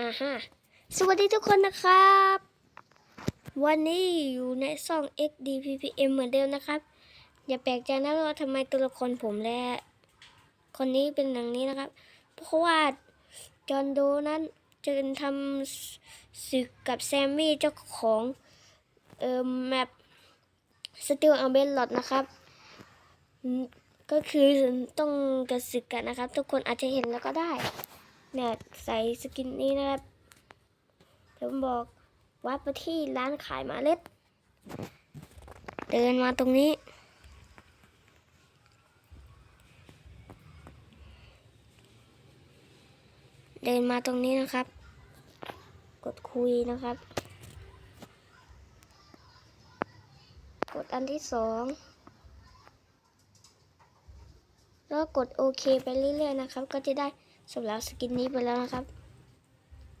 ฮะสวัสดีทุกคนนะครับ วันนี้อยู่ในช่อง XDPPM เหมือนเดิมนะครับ อย่าแปลกใจนะว่าทำไมตัวละครผมและ คนนี้เป็นอย่างนี้นะครับ เพราะว่าจอห์นโดนั้นจะทำศึกกับแซมมี่เจ้าของเอ่อแมปสติลอัลเบนลอดนะครับ ก็คือต้องกระศึกกันนะครับ ทุกคนอาจจะเห็นแล้วก็ได้ เนี่ยใส่สกินนี้นะครับเดี๋ยวผมบอกว่าไปที่ร้านขายมาเล็ด เดินมาตรงนี้ เดินมาตรงนี้นะครับ กดคุยนะครับ กดอันที่สองแล้วกดโอเคไปเรื่อยๆนะครับ ก็จะได้ สำหรับสกินนี้ไปแล้วนะครับ